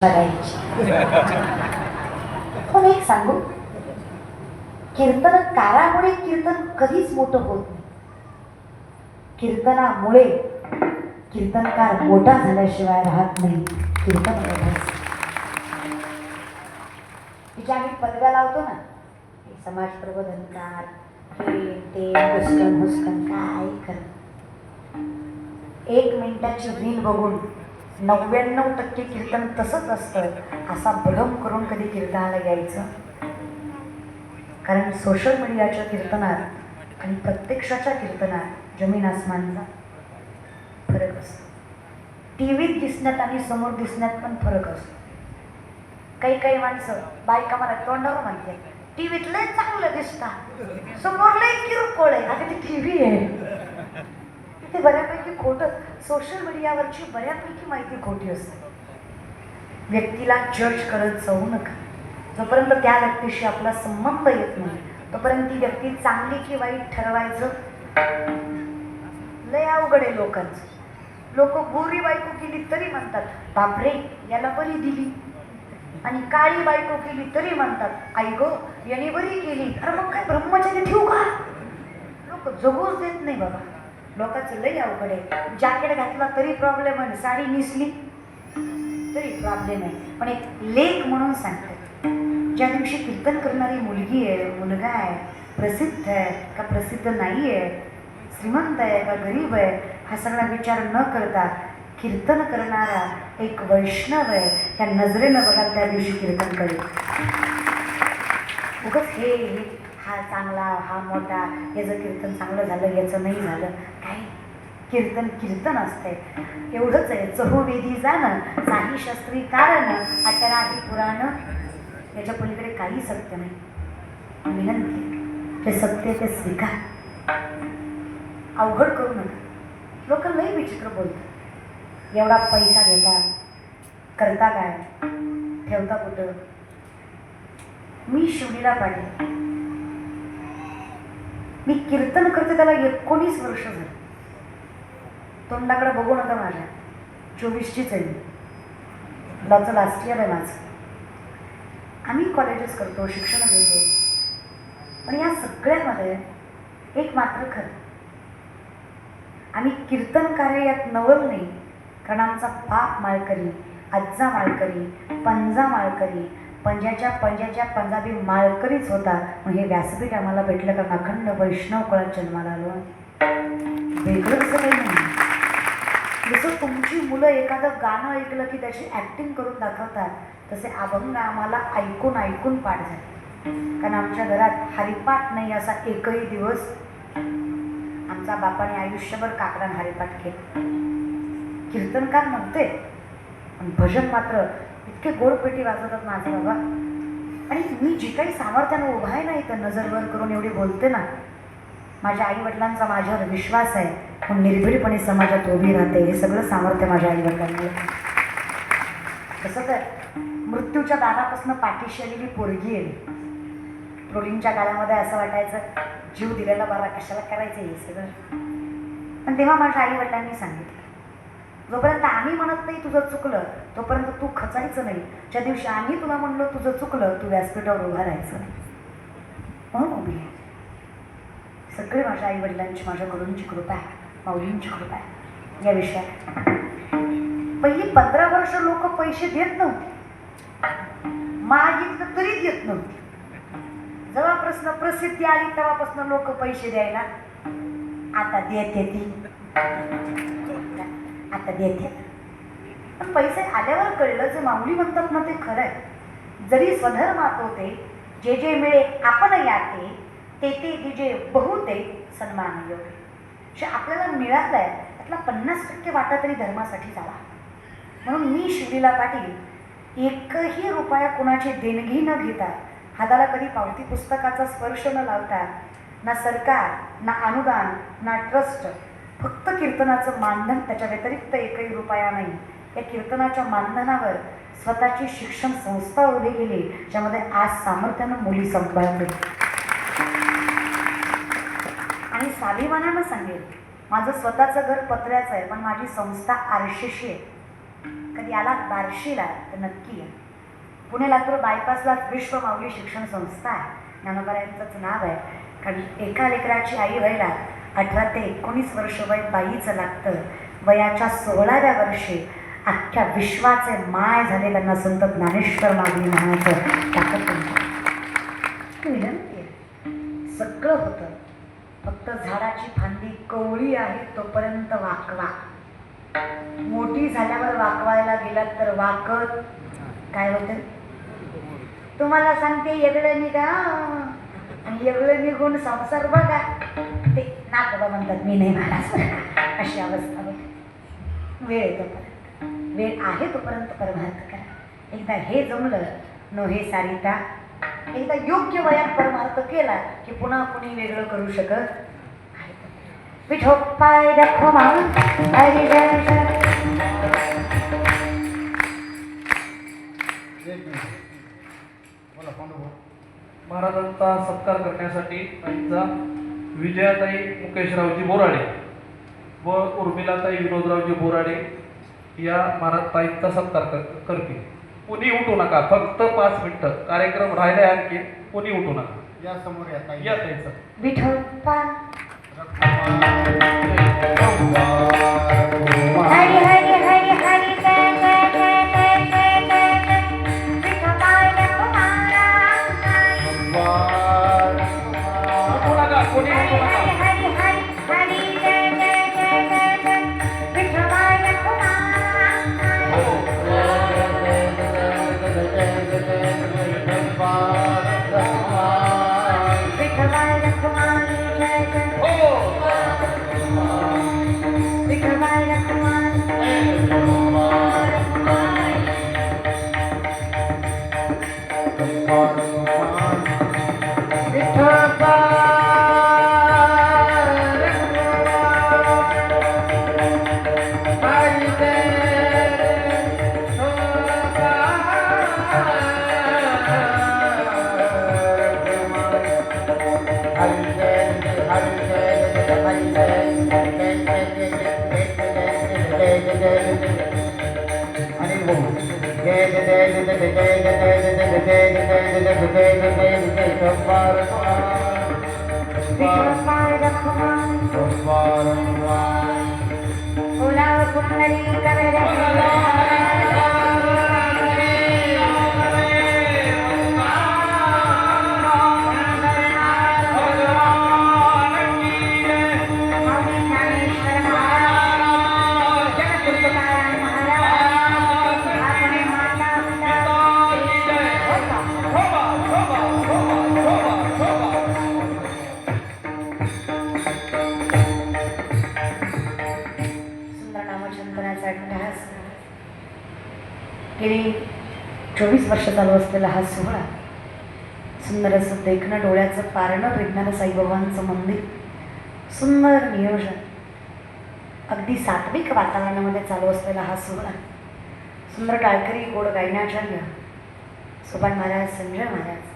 पण एक सांगू? कीर्तनकारामुळे कीर्तन कधीच मोठं होत नाही. कीर्तनामुळे कीर्तनकार मोठा झाल्याशिवाय राहत नाही. कीर्तन तिच्या आम्ही पदव्या लावतो ना. समाज प्रबोधनकार ते हुस्कन हुस्कन काय कर एक मिनिटाची रील बघून नव्याण्णव टक्के कीर्तन तसंच असतं असा भ्रम करून कधी कीर्तनाला यायचं? कारण सोशल मीडियाच्या कीर्तनात आणि प्रत्यक्षाच्या कीर्तनात जमीन आसमानचा फरक असतो. टी व्हीत दिसण्यात आणि समोर दिसण्यात पण फरक असतो. काही काही माणसं बायका मला तोंडावर म्हणते टी व्हीत लय चांगलं दिसतात समोर लय किरकोळ आहे. अगं ती टी व्ही आहे. ते बऱ्यापैकी खोटं सोशल मीडियावरची बऱ्यापैकी माहिती खोटी असते. व्यक्तीला जज करत जाऊ नका. जोपर्यंत त्या व्यक्तीशी आपला संबंध येत नाही तोपर्यंत ती व्यक्ती चांगली की वाईट ठरवायचं लय अवघड आहे लोकांचं. लोक गोरी बायको केली तरी म्हणतात बापरे याला बरी दिली. आणि काळी बायको केली तरी म्हणतात आई गो याने बरी केली. अरे मग काय ब्रह्मचारी ठेवू का? लोक जगूच देत नाही बाबा. लोकांचं लई अवघड आहे. जॅकेट घातला तरी प्रॉब्लेम आहे साडी निसली तरी प्रॉब्लेम आहे. पण एक लेख म्हणून सांगते. ज्या दिवशी कीर्तन करणारी मुलगी आहे मुलगा आहे प्रसिद्ध आहे का प्रसिद्ध नाही आहे श्रीमंत आहे का गरीब आहे हा सगळा विचार न करता कीर्तन करणारा एक वैष्णव आहे त्या नजरेनं बघा त्या दिवशी कीर्तन करेल. उगच हे हा चांगला हा मोठा याचं कीर्तन चांगलं झालं याचं नाही झालं काही कीर्तन कीर्तन असते एवढंच आहे. चहुवेदी जाणं साही शास्त्री कारण अटराही पुराण याच्या पलीकडे काही सत्य नाही. विनंती ते सत्य ते स्वीकार. अवघड करू नका. लोक लई विचित्र बोलतात. एवढा पैसा घेता करता काय? ठेवता कुठं? मी शिवलीला पाठवते मी कीर्तन करते त्याला एकोणीस वर्ष झाली. तोंडाकडे बघू नका माझ्या चोवीसचीच आहे मी. लास्ट इयर आहे माझं. आम्ही कॉलेजेस करतो शिक्षण घेतो. पण या सगळ्यामध्ये एक मात्र खरं. आम्ही कीर्तन कार्य यात नवल नाही. कारण आमचा बाप माळकरी आज्जा माळकरी पंजा माळकरी पंजाच्या पंजाच्या पंजाबी माळकरीच होता मग हे व्यासपीठ आम्हाला भेटलं कारण अखंड वैष्णव कळत जन्माला आलो. वेगळं असं काही नाही जसं तुमची मुलं एखादं गाणं ऐकलं की त्याची ॲक्टिंग करून दाखवतात तसे अभंग आम्हाला ऐकून ऐकून पाठ झाले कारण आमच्या घरात हरिपाठ नाही असा एकही दिवस आमचा बापाने आयुष्यभर काकडान हरिपाठ केला. कीर्तनकार म्हणते पण भजन मात्र इतके गोडपेटी वाजवतात माझे बाबा. आणि मी जी काही सामर्थ्यानं उभा आहे ना इथं नजरवर करून एवढी बोलते ना माझ्या आई वडिलांचा माझ्यावर विश्वास आहे. पण निर्भीडपणे समाजात उभी राहते हे सगळं सामर्थ्य माझ्या आई वडिलांमुळे तसं तर मृत्यूच्या दारापासून पाठीशी आलेली पोरगी आहे ट्रोलिंगच्या काळामध्ये असं वाटायचं जीव दिलेला बरा कशाला करायचं हे सगळं. पण तेव्हा माझ्या आई वडिलांनी सांगितलं. जोपर्यंत आम्ही म्हणत नाही तुझं चुकलं तोपर्यंत तू खचायचं नाही. ज्या दिवशी आम्ही तुला म्हणलो तुझं चुकलं तू व्यासपीठावर उभा राहायचं नाही. हो, म्हणून उभी आहे सगळे माझ्या आई वडिलांची माझ्या गुरूंची कृपा आहे माऊलींची कृपा आहे. या विषयात. पहिली पंधरा वर्ष लोक पैसे देत नव्हते. मागितलं तरी देत नव्हते. जेव्हापासून प्रसिद्धी आली तेव्हापासून लोक पैसे द्यायला आता देते ती. आता देते. पण पैसे आल्यावर कळलं जे माऊली म्हणतात ना ते खरं आहे जरी स्वधर्म होते जे जे मिळे आपण याते ते ते दिजे बहुते सन्मान योगे जे आपल्याला मिळालंय त्यातला पन्नास टक्के वाटा तरी धर्मासाठी जावा म्हणून मी शिवलीला पाटील एकही रुपया कोणाची देणगी न घेता हाताला कधी पावती पुस्तकाचा स्पर्श न लावता ना सरकार ना अनुदान ना ट्रस्ट फक्त कीर्तनाचं मानधन त्याच्या व्यतिरिक्त एकही रुपया नाही. या कीर्तनाच्या मानधनावर स्वतःची शिक्षण संस्था उभी गेली ज्यामध्ये आज सामर्थ्यानं मुली संपादन आणि स्वाभिमानानं सांगेल माझं स्वतःचं घर पत्र्याचं आहे पण माझी संस्था आरशेशी आहे. कधी याला बारशीला तर नक्की आहे पुणे लातूर बायपासलाच विश्व माऊली शिक्षण संस्था आहे. ज्ञानोबरायांचंच नाव आहे. कारण एका लेकराची आई व्हायला अठरा ते एकोणीस वर्ष वय बाईचं लागतं. वयाच्या सोळाव्या वर्षी अख्ख्या विश्वाचे माय झाले त्यांना संत ज्ञानेश्वर मागणी म्हणायचं. ताकद विनंती सगळं होतं. फक्त झाडाची फांदी कवळी आहे तोपर्यंत वाकवा. मोठी झाल्यावर वाकवायला गेलात तर वाकत. काय होतं? तुम्हाला सांगते येगळं निघा. आणि येगळं निघून संसार बघा. म्हणतात मी नाही मला अशी अवस्था होते. वेळ येतो परत वेळ आहे तोपर्यंत परमार्थ करा. एकदा हे जमलं नो हे सारिता. एकदा योग्य वयात परमार्थ केला की पुन्हा कुणी वेगळं करू शकत आहे. विठोपाय रखमा महाराजांचा सत्कार करण्यासाठी त्यांचा विजयाताई मुकेशरावजी बोराडे व उर्मिलाताई विनोदरावजी बोराडे या महाराज ताईंचा सत्कार कर करतील. कुणी उठू नका फक्त पाच मिनिटं. कार्यक्रम राहिले आणखी. कुणी उठू नका. या समोर या ताई. या ताईचं. Vithoba. Una, una, una, una, गेली चोवीस वर्ष चालू असलेला हा सोहळा सुंदर असं देखणं डोळ्याचं पारणं विज्ञान साईबाबांचं मंदिर सुंदर नियोजन अगदी सात्विक वातावरणामध्ये चालू असलेला हा सोहळा सुंदर टाळकरी गोड गायनाचार्य सुभाष महाराज संजय महाराज